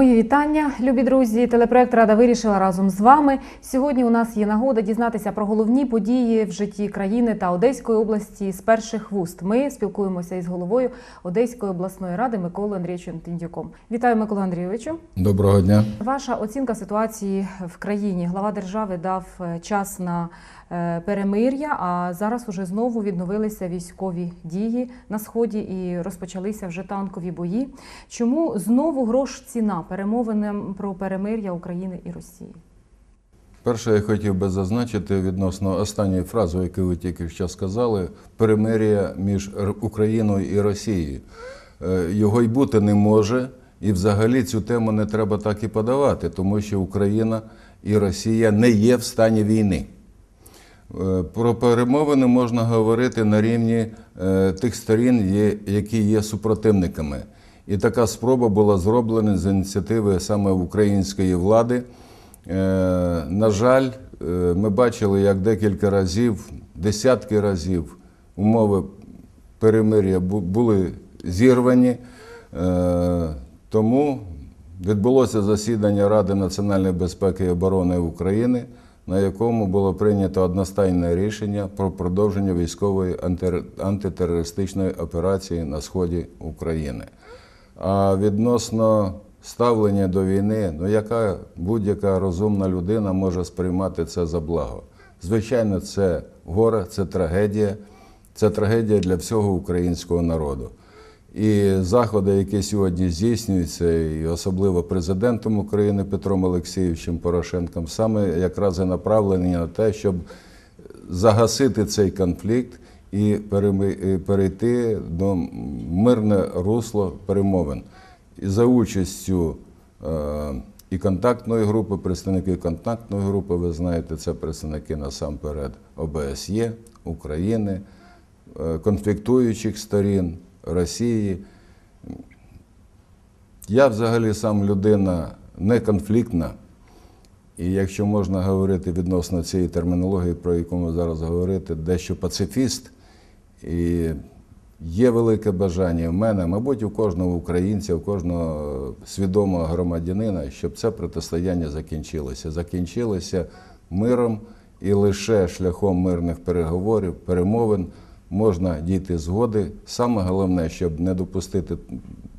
Мої вітання, любі друзі. Телепроект Рада вирішила разом з вами. Сьогодні у нас є нагода дізнатися про головні події в житті країни та Одеської області з перших вуст. Ми спілкуємося із головою Одеської обласної ради Миколою Андрійовичем Тіндюком. Вітаю, Микола Андрійовичу. Доброго дня. Ваша оцінка ситуації в країні. Глава держави дав е, час на перемир'я, а зараз уже знову відновилися військові дії на сході і розпочалися вже танкові бої. Чому знову грош ціна перемовинам про перемир'я України і Росії? Перше, я хотів би зазначити відносно останньої фрази, яку ви тільки що сказали, перемир'я між Україною і Росією. Е, Його й бути не може, і взагалі цю тему не треба так і подавати, тому що Україна і Росія не є в стані війни. Е, Про перемовини можна говорити на рівні е, тих сторін, які є супротивниками. І така спроба була зроблена з ініціативи саме української влади. Е, На жаль, ми бачили, як декілька разів, десятки разів умови перемир'я були зірвані. Тому відбулося засідання Ради національної безпеки і оборони України, на якому було прийнято одностайне рішення про продовження військової анти- антитерористичної операції на сході України. А відносно ставлення до війни, ну яка будь-яка розумна людина може сприймати це за благо? Звичайно, це горе, це трагедія, це трагедія для всього українського народу. І заходи, які сьогодні здійснюються, і особливо президентом України Петром Олексійовичем Порошенком, саме якраз і направлені на те, щоб загасити цей конфлікт і перейти до мирне русло перемовин. І за участю е, і контактної групи, представників контактної групи, ви знаєте, це представники насамперед ОБСЄ, України, е, конфліктуючих сторін, Росії. Я взагалі сам людина не конфліктна. І якщо можна говорити відносно цієї термінології, про яку ми зараз говорити, дещо пацифіст, і є велике бажання в мене, мабуть, у кожного українця, у кожного свідомого громадянина, щоб це протистояння закінчилося. Закінчилося миром і лише шляхом мирних переговорів, перемовин можна дійти згоди. Саме головне, щоб не допустити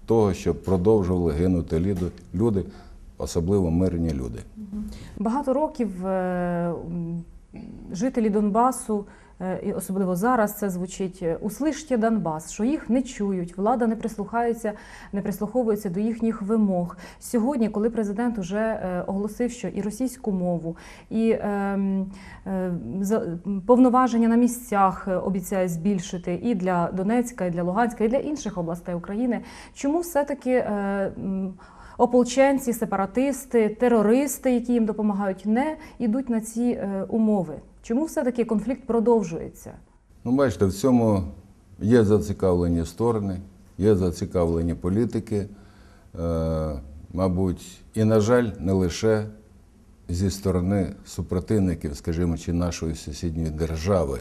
того, щоб продовжували гинути люди, особливо мирні люди. Багато років е, жителі Донбасу, і особливо зараз це звучить е, услиште Донбас, що їх не чують, влада не прислухається, не прислуховується до їхніх вимог. Сьогодні, коли президент уже е, оголосив, що і російську мову, і ем, е, повноваження на місцях е, обіцяє збільшити і для Донецька, і для Луганська, і для інших областей України. Чому все-таки е, м, ополченці, сепаратисти, терористи, які їм допомагають, не йдуть на ці е, умови? Чому все-таки конфлікт продовжується? Ну, бачите, в цьому є зацікавлені сторони, є зацікавлені політики, е, мабуть, і, на жаль, не лише зі сторони супротивників, скажімо, чи нашої сусідньої держави.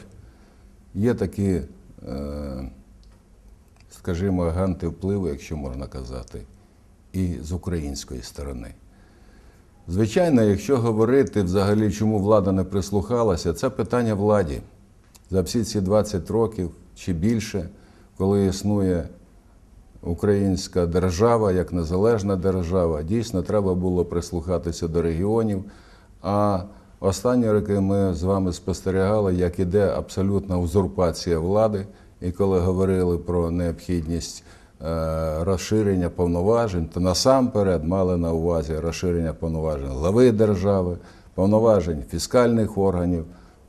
Є такі, е, скажімо, агенти впливу, якщо можна казати, і з української сторони. Звичайно, якщо говорити взагалі, чому влада не прислухалася, це питання владі. За всі ці 20 років чи більше, коли існує українська держава як незалежна держава, дійсно треба було прислухатися до регіонів. А останні роки ми з вами спостерігали, як іде абсолютна узурпація влади. І коли говорили про необхідність розширення повноважень, то насамперед мали на увазі розширення повноважень глави держави, повноважень фіскальних органів,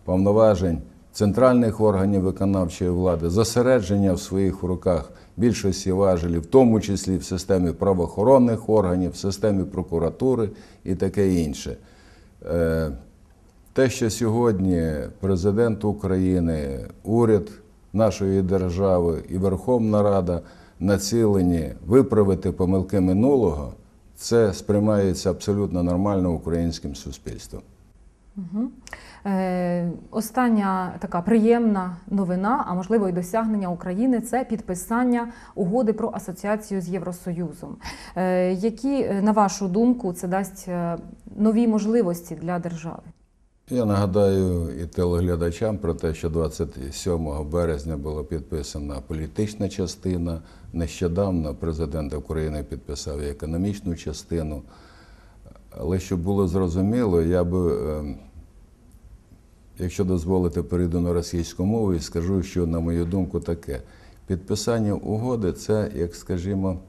повноважень центральних органів виконавчої влади, зосередження в своїх руках більшості важелів, в тому числі в системі правоохоронних органів, в системі прокуратури і таке інше. Е, те, що сьогодні президент України, уряд нашої держави і Верховна Рада націлені виправити помилки минулого, це сприймається абсолютно нормально українським суспільством. Мгм. Е, остання така приємна новина, а можливо і досягнення України це підписання угоди про асоціацію з Євросоюзом. Е, які, на вашу думку, це дасть е, нові можливості для держави? Я нагадаю і телеглядачам про те, що 27 березня була підписана політична частина. Нещодавно президент України підписав і економічну частину. Але щоб було зрозуміло, я би, е, якщо дозволите, перейду на російську мову і скажу, що, на мою думку, таке. Підписання угоди це, як скажімо,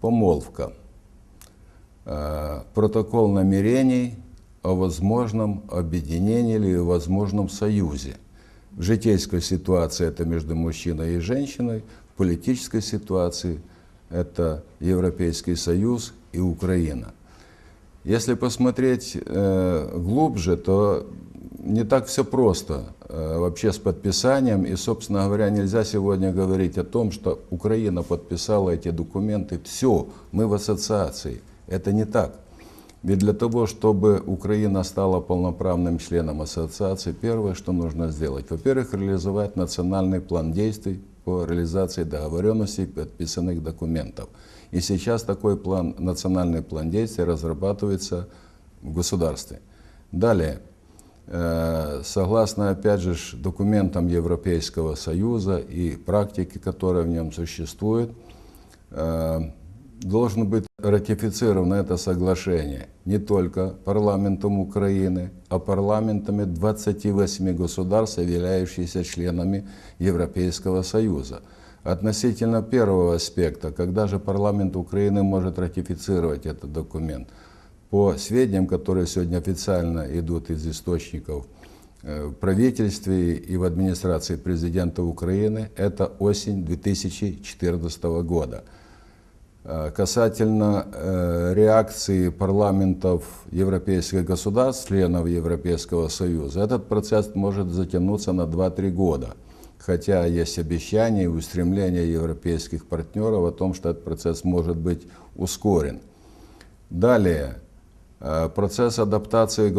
помолвка. Э, протокол намерений о возможном объединении или возможном союзе. В житейской ситуации это между мужчиной и женщиной, в политической ситуации это Европейский Союз и Украина. Если посмотреть э, глубже, то не так все просто э, вообще с подписанием. И, собственно говоря, нельзя сегодня говорить о том, что Украина подписала эти документы. Все, мы в ассоциации. Это не так. Ведь для того, чтобы Украина стала полноправным членом ассоциации, первое, что нужно сделать, во-первых, реализовать национальный план действий по реализации договоренностей подписанных документов. И сейчас такой план, национальный план действий разрабатывается в государстве. Далее, э, согласно, опять же, документам Европейского Союза и практике, которая в нем существует, должно быть ратифицировано это соглашение не только парламентом Украины, а парламентами 28 государств, являющихся членами Европейского Союза. Относительно первого аспекта, когда же парламент Украины может ратифицировать этот документ? По сведениям, которые сегодня официально идут из источников э, в правительстве и в администрации президента Украины, это осень 2014 года. Э, Касательно э, реакции парламентов европейских государств, членов Европейского Союза, этот процесс может затянуться на 2-3 года. Хотя есть обещания и устремления европейских партнеров о том, что этот процесс может быть ускорен. Далее, э, процесс адаптации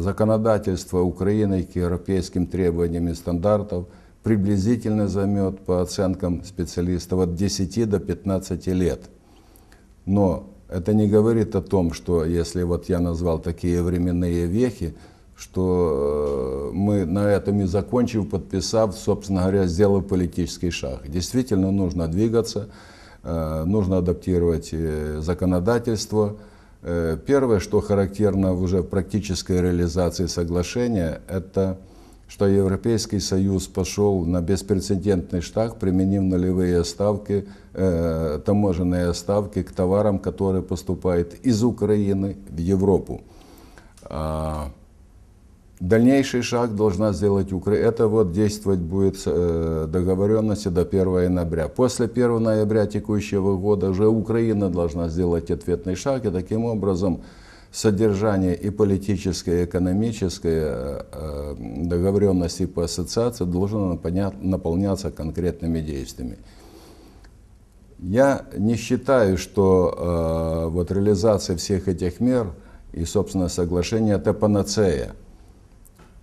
законодательства Украины к европейским требованиям и стандартам приблизительно займет, по оценкам специалистов, от 10 до 15 лет. Но это не говорит о том, что если вот я назвал такие временные вехи, что э, мы на этом и закончив, подписав, собственно говоря, сделав политический шаг. Действительно нужно двигаться, э, нужно адаптировать э, законодательство. Первое, что характерно уже в практической реализации соглашения, это что Европейский Союз пошел на беспрецедентный шаг, применив нулевые ставки, э, таможенные ставки к товарам, которые поступают из Украины в Европу. А, Дальнейший шаг должна сделать Украина. Это вот действовать будет э, договоренности до 1 ноября. После 1 ноября текущего года уже Украина должна сделать ответный шаг, и таким образом содержание и политическое, и экономическое э, договоренности по ассоциации должно наполняться конкретными действиями. Я не считаю, что э, вот реализация всех этих мер и, собственно, соглашение это панацея.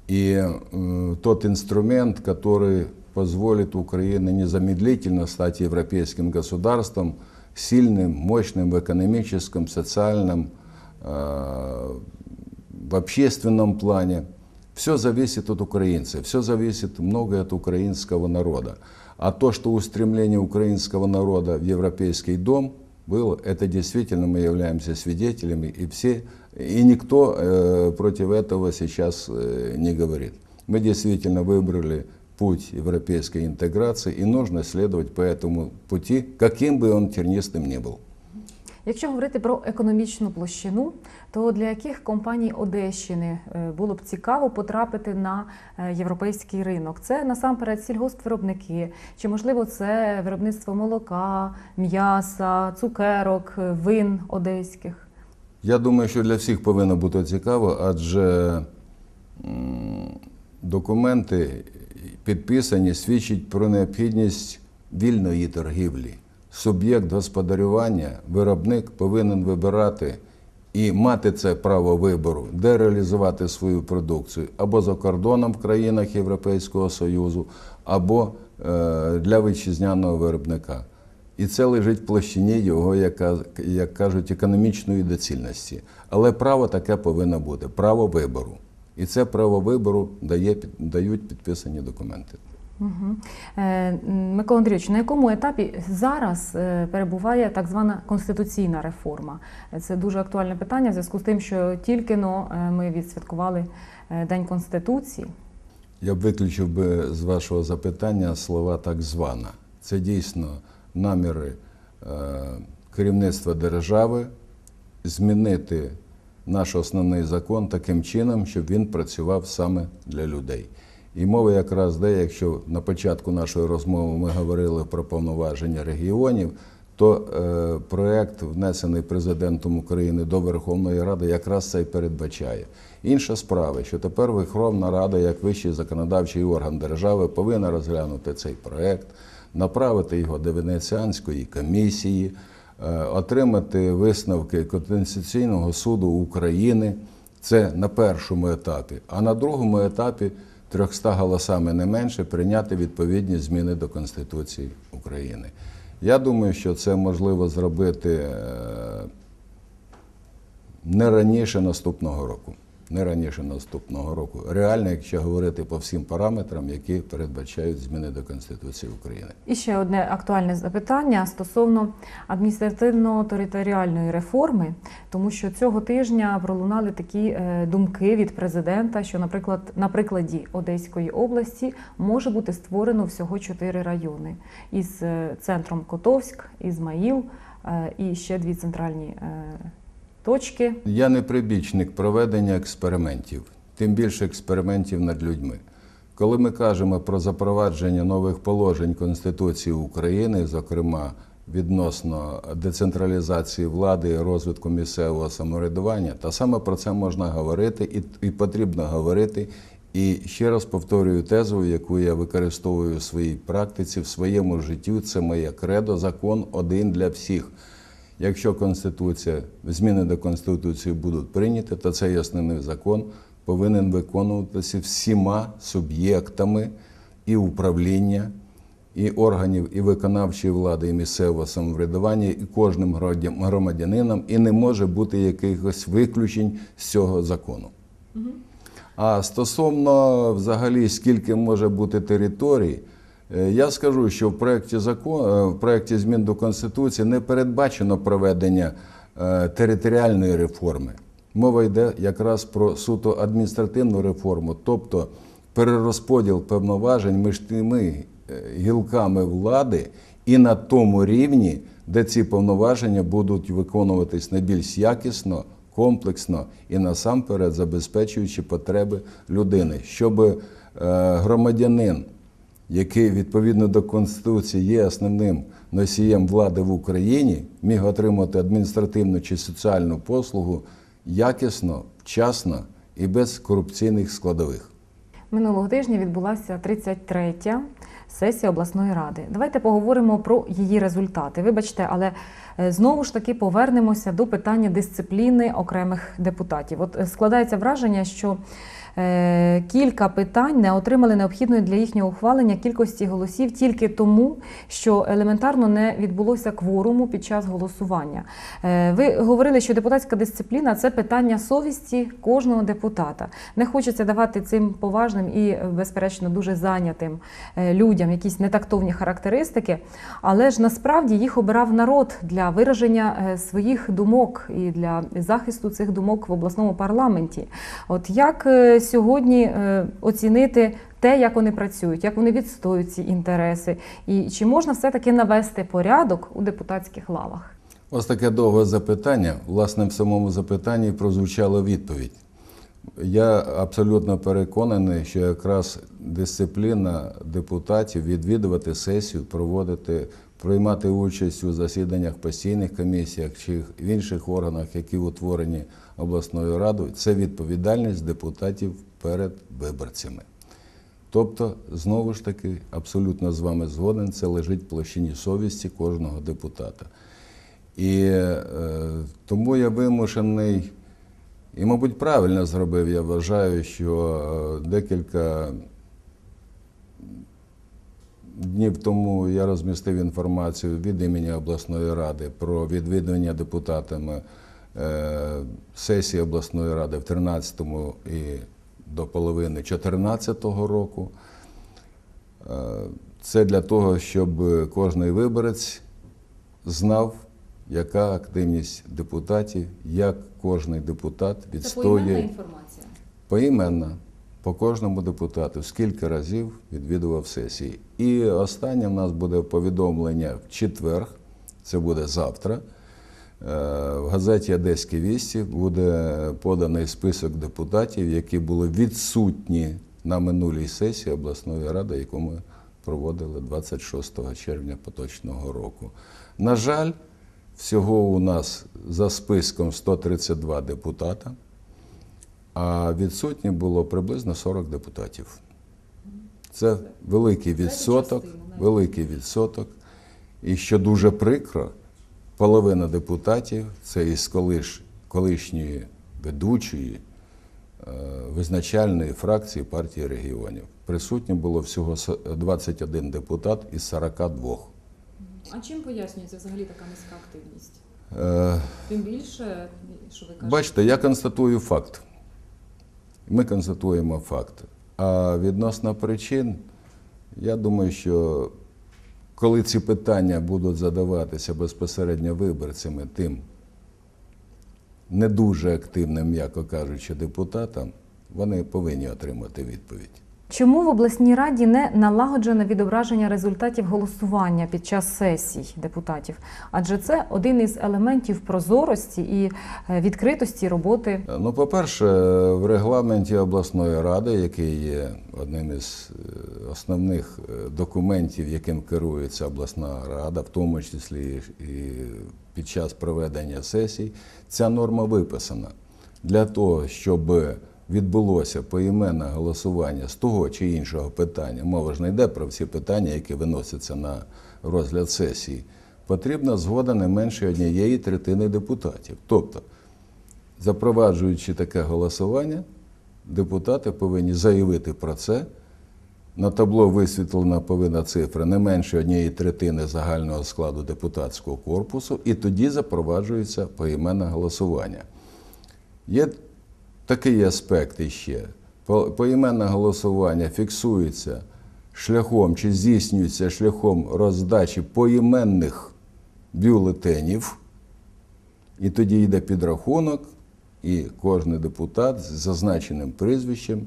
И э, тот инструмент, который позволит Украине незамедлительно стать европейским государством, сильным, мощным в экономическом, социальном, э, в общественном плане. Все зависит от украинцев, все зависит многое от украинского народа. А то, что устремление украинского народа в Европейский дом было, это действительно мы являемся свидетелями, и все, и никто э, против этого сейчас э, не говорит. Мы действительно выбрали путь европейской интеграции, и нужно следовать по этому пути, каким бы он тернистым ни был. Якщо говорити про економічну площину, то для яких компаній Одещини е, було б цікаво потрапити на е, європейський ринок? Це насамперед сільгоспвиробники, чи можливо це виробництво молока, м'яса, цукерок, е, вин одеських? Я думаю, що для всіх повинно бути цікаво, адже документи підписані свідчать про необхідність вільної торгівлі. Суб'єкт господарювання, виробник повинен вибирати і мати це право вибору, де реалізувати свою продукцію або за кордоном в країнах Європейського Союзу, або е, для вітчизняного виробника. І це лежить в площині його, як кажуть, економічної доцільності. Але право таке повинно бути право вибору. І це право вибору дають підписані документи. Е, Микола Андрійович, на якому етапі зараз е, перебуває так звана конституційна реформа? Це дуже актуальне питання в зв'язку з тим, що тільки но е, ми відсвяткували День Конституції. Я б виключив би з вашого запитання слова так звана. Це дійсно наміри керівництва держави змінити наш основний закон таким чином, щоб він працював саме для людей. І мова якраз де, якщо на початку нашої розмови ми говорили про повноваження регіонів, то е, проект, внесений президентом України до Верховної Ради, якраз це й передбачає. Інша справа, що тепер Верховна Рада, як вищий законодавчий орган держави, повинна розглянути цей проект, направити його до Венеціанської комісії, е, отримати висновки Конституційного суду України. Це на першому етапі. А на другому етапі 300 голосами не менше прийняти відповідні зміни до Конституції України. Я думаю, що це можливо зробити е, не раніше наступного року. Не раніше наступного року. Реально, якщо говорити по всім параметрам, які передбачають зміни до Конституції України. І ще одне актуальне запитання стосовно адміністративно-територіальної реформи, тому що цього тижня пролунали такі е, думки від президента, що, наприклад, на прикладі Одеської області може бути створено всього чотири райони із е, центром Котовськ, Ізмаїл е, і ще дві центральні точки. Я не прибічник проведення експериментів, тим більше експериментів над людьми. Коли ми кажемо про запровадження нових положень Конституції України, зокрема відносно децентралізації влади розвитку місцевого самоврядування, та саме про це можна говорити і, і потрібно говорити. І ще раз повторюю тезу, яку я використовую в своїй практиці, в своєму житті. Це моє кредо, закон один для всіх. Якщо Конституція, зміни до Конституції будуть прийняті, то цей основний закон повинен виконуватися всіма суб'єктами і управління, і органів, і виконавчої влади, і місцевого самоврядування, і кожним громадя- громадянином, і не може бути якихось виключень з цього закону. А стосовно взагалі, скільки може бути територій, я скажу, що в проєкті закон, в проєкті змін до Конституції не передбачено проведення е, територіальної реформи. Мова йде якраз про суто адміністративну реформу, тобто перерозподіл повноважень між тими е, гілками влади і на тому рівні, де ці повноваження будуть виконуватись найбільш якісно, комплексно і насамперед забезпечуючи потреби людини, щоб е, громадянин, який відповідно до Конституції є основним носієм влади в Україні, міг отримати адміністративну чи соціальну послугу якісно, вчасно і без корупційних складових. Минулого тижня відбулася 33-я сесія обласної ради. Давайте поговоримо про її результати. Вибачте, але е, знову ж таки повернемося до питання дисципліни окремих депутатів. От е, складається враження, що кілька питань не отримали необхідної для їхнього ухвалення кількості голосів тільки тому, що елементарно не відбулося кворуму під час голосування. Е, Ви говорили, що депутатська дисципліна це питання совісті кожного депутата. Не хочеться давати цим поважним і, е, безперечно, дуже зайнятим е, людям якісь нетактовні характеристики, але ж насправді їх обирав народ для вираження е, своїх думок і для захисту цих думок в обласному парламенті. От як е, сьогодні е, оцінити те, як вони працюють, як вони відстоюють ці інтереси, і чи можна все-таки навести порядок у депутатських лавах? Ось таке довге запитання. Власне, в самому запитанні прозвучала відповідь. Я абсолютно переконаний, що якраз дисципліна депутатів відвідувати сесію, проводити, приймати участь у засіданнях постійних комісіях чи в інших органах, які утворені обласною радою, це відповідальність депутатів перед виборцями. Тобто, знову ж таки, абсолютно з вами згоден, це лежить в площині совісті кожного депутата. І е, тому я вимушений, і, мабуть, правильно зробив, я вважаю, що е, декілька днів тому я розмістив інформацію від імені обласної ради про відвідування депутатами е, сесії обласної ради в 13-му і до половини 2014 року. Е, Це для того, щоб кожний виборець знав, яка активність депутатів, як кожний депутат Це відстоює поіменна інформація. поіменно по кожному депутату, скільки разів відвідував сесії. І останнє в нас буде повідомлення в четвер, це буде завтра. Е, В газеті Одеські вісті буде поданий список депутатів, які були відсутні на минулій сесії обласної ради, яку ми проводили 26 червня поточного року. На жаль, всього у нас за списком 132 депутата а відсутні було приблизно 40 депутатів. Це великий відсоток, великий відсоток. І що дуже прикро, половина депутатів це із колиш, колишньої ведучої е, визначальної фракції партії регіонів. Присутні було всього с- 21 депутат із 42. А чим пояснюється взагалі така низька активність? Е, Тим більше, що ви кажете, Бачите, я констатую факт. Ми констатуємо факт. А відносно причин, я думаю, що коли ці питання будуть задаватися безпосередньо виборцями, тим не дуже активним, м'яко кажучи, депутатам, вони повинні отримати відповідь. Чому в обласній раді не налагоджено відображення результатів голосування під час сесій депутатів? Адже це один із елементів прозорості і е, відкритості роботи. Ну, по-перше, в регламенті обласної ради, який є одним із е, основних е, документів, яким керується обласна рада, в тому числі і під час проведення сесій, ця норма виписана для того, щоб відбулося поіменне голосування з того чи іншого питання. Мова ж не йде про всі питання, які виносяться на розгляд сесії. Потрібна згода не менше однієї третини депутатів. Тобто, Запроваджуючи таке голосування, депутати повинні заявити про це. На табло висвітлена повинна цифра не менше однієї третини загального складу депутатського корпусу, і тоді запроваджується поіменне голосування. Є такий аспект іще. Поіменне голосування фіксується шляхом чи здійснюється шляхом роздачі поіменних бюлетенів. І тоді йде підрахунок, і кожен депутат з зазначеним прізвищем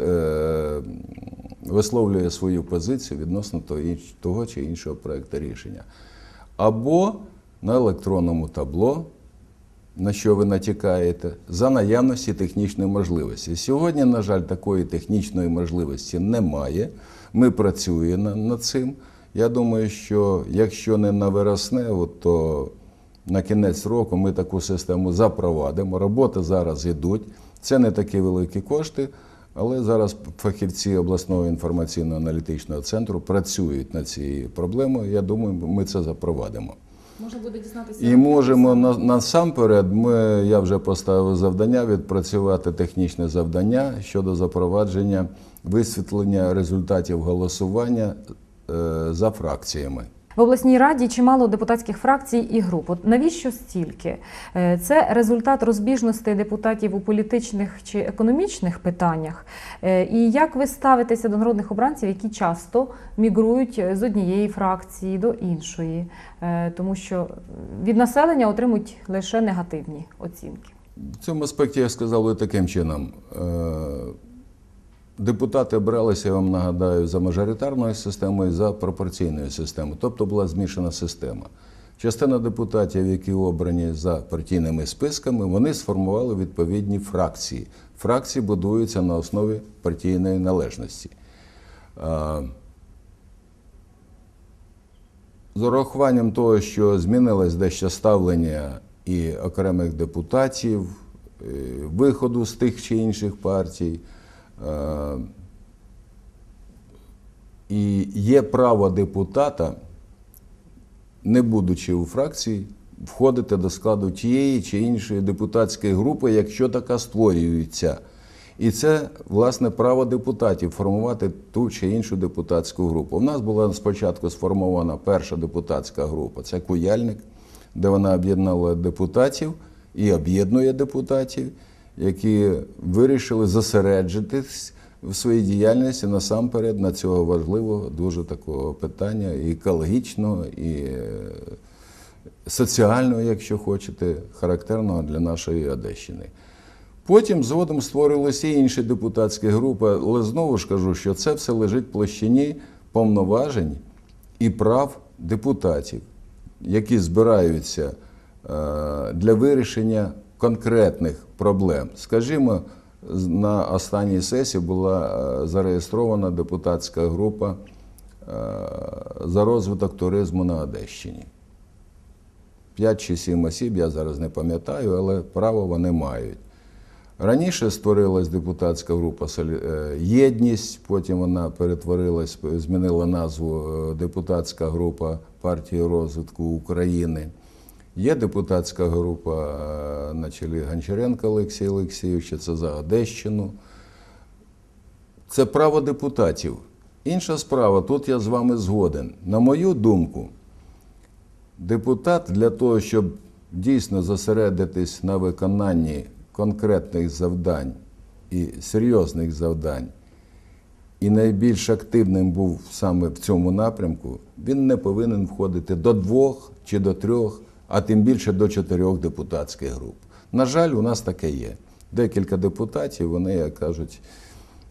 е, висловлює свою позицію відносно того чи іншого проекту рішення. Або на електронному табло, на що ви натякаєте, за наявності технічної можливості. Сьогодні, на жаль, такої технічної можливості немає. Ми працюємо над цим. Я думаю, що якщо не на вересневу, то на кінець року ми таку систему запровадимо. Роботи зараз йдуть. Це не такі великі кошти, але зараз фахівці обласного інформаційно-аналітичного центру працюють над цією проблемою. Я думаю, ми це запровадимо. Можна буде дізнатися. І можемо на- насамперед, ми, я вже поставив завдання відпрацювати технічне завдання щодо запровадження висвітлення результатів голосування е, за фракціями. В обласній раді чимало депутатських фракцій і груп. От навіщо стільки? Е, Це результат розбіжностей депутатів у політичних чи економічних питаннях. Е, І як ви ставитеся до народних обранців, які часто мігрують з однієї фракції до іншої, Е, тому що від населення отримують лише негативні оцінки. В цьому аспекті я сказав би таким чином. Депутати обралися, я вам нагадаю, за мажоритарною системою, за пропорційною системою, тобто була змішана система. Частина депутатів, які обрані за партійними списками, вони сформували відповідні фракції. Фракції будуються на основі партійної належності. З урахуванням того, що змінилось дещо ставлення і окремих депутатів, виходу з тих чи інших партій, і є право депутата, не будучи у фракції, входити до складу тієї чи іншої депутатської групи, якщо така створюється. І це власне право депутатів формувати ту чи іншу депутатську групу. У нас була спочатку сформована перша депутатська група це Куяльник, де вона об'єднала депутатів і об'єднує депутатів, які вирішили зосереджитись в своїй діяльності насамперед на цього важливого дуже такого питання і екологічного, і е, соціального, якщо хочете, характерного для нашої Одещини. Потім згодом створилися і інші депутатські групи, але знову ж кажу, що це все лежить в площині повноважень і прав депутатів, які збираються е, для вирішення конкретних проблем. Скажімо, на останній сесії була е, зареєстрована депутатська група е, за розвиток туризму на Одещині. 5 чи 7 осіб, я зараз не пам'ятаю, але право вони мають. Раніше створилась депутатська група е, Єдність, потім вона перетворилась, змінила назву депутатська група партії розвитку України. Є депутатська група е, на чолі Гончаренка Олексія Олексійовича, це за Одещину. Це право депутатів. Інша справа, тут я з вами згоден. На мою думку, депутат для того, щоб дійсно зосередитись на виконанні конкретних завдань і серйозних завдань, і найбільш активним був саме в цьому напрямку, він не повинен входити до двох чи до трьох, а тим більше до чотирьох депутатських груп. На жаль, у нас таке є. Декілька депутатів, вони, як кажуть,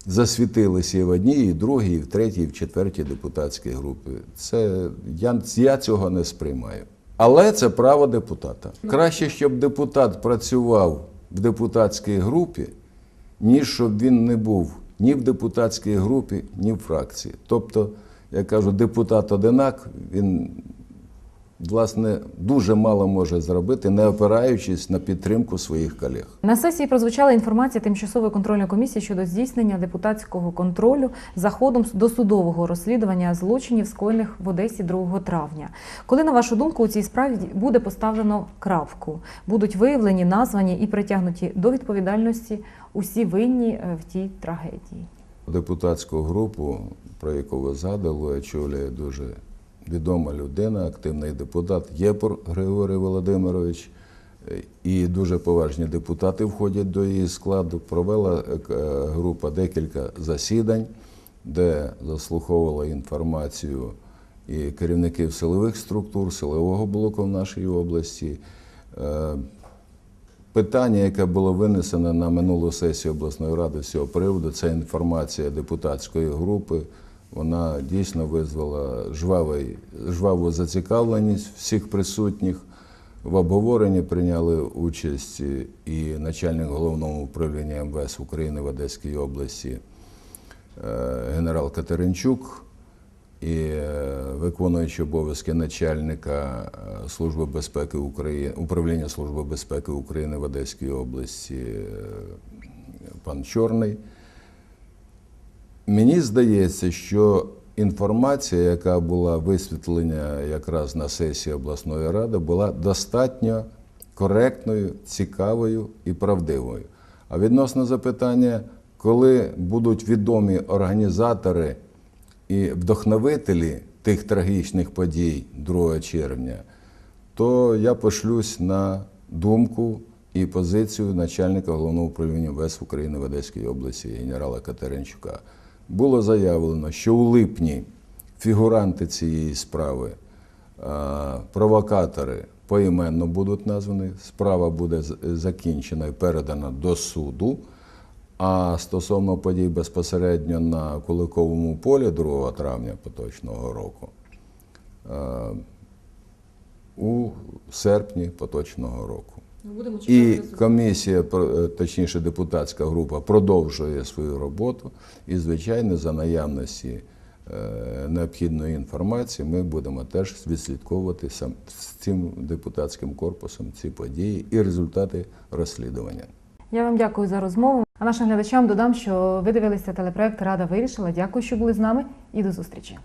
засвітилися і в одній, і в другій, і в третій, і в четвертій депутатській групі. Це я, я цього не сприймаю. Але це право депутата. Краще, щоб депутат працював в депутатській групі, ніж щоб він не був ні в депутатській групі, ні в фракції. Тобто, я кажу, депутат одинак, він власне дуже мало може зробити, не опираючись на підтримку своїх колег. На сесії прозвучала інформація тимчасової контрольної комісії щодо здійснення депутатського контролю за ходом досудового розслідування злочинів, скоєних в Одесі 2 травня. Коли, на вашу думку, у цій справі буде поставлено крапку, будуть виявлені, названі і притягнуті до відповідальності усі винні е, в тій трагедії. Депутатську групу, про яку ви згадували, очолює дуже відома людина, активний депутат Єпор Григорій Володимирович. Е, І дуже поважні депутати входять до її складу. Провела е, е, група декілька засідань, де заслуховувала інформацію і керівників силових структур, силового блоку в нашій області. Питання, яке було винесено на минулу сесію обласної ради з цього приводу, це інформація депутатської групи. Вона дійсно визвала жвавий, жваву зацікавленість всіх присутніх. В обговоренні прийняли участь і начальник головного управління МВС України в Одеській області е, генерал Катеринчук і е, виконуючий обов'язки начальника е, Служби безпеки України, управління Служби безпеки України в Одеській області пан Чорний. Мені здається, що інформація, яка була висвітлена якраз на сесії обласної ради, була достатньо коректною, цікавою і правдивою. А відносно запитання, коли будуть відомі організатори і вдохновителі тих трагічних подій 2 червня, то я пошлюсь на думку і позицію начальника головного управління ВС України в Одеській області генерала Катеринчука. Було заявлено, що у липні фігуранти цієї справи, е, провокатори поіменно будуть названі, справа буде закінчена і передана до суду. А стосовно подій безпосередньо на Куликовому полі 2 травня поточного року, е, у серпні поточного року. Будемо І комісія, про- е, точніше депутатська група, продовжує свою роботу. І, звичайно, за наявності е, необхідної інформації ми будемо теж відслідковувати сам з цим депутатським корпусом ці події і результати розслідування. Я вам дякую за розмову. А нашим глядачам додам, що ви дивилися телепроект Рада вирішила. Дякую, що були з нами, і до зустрічі.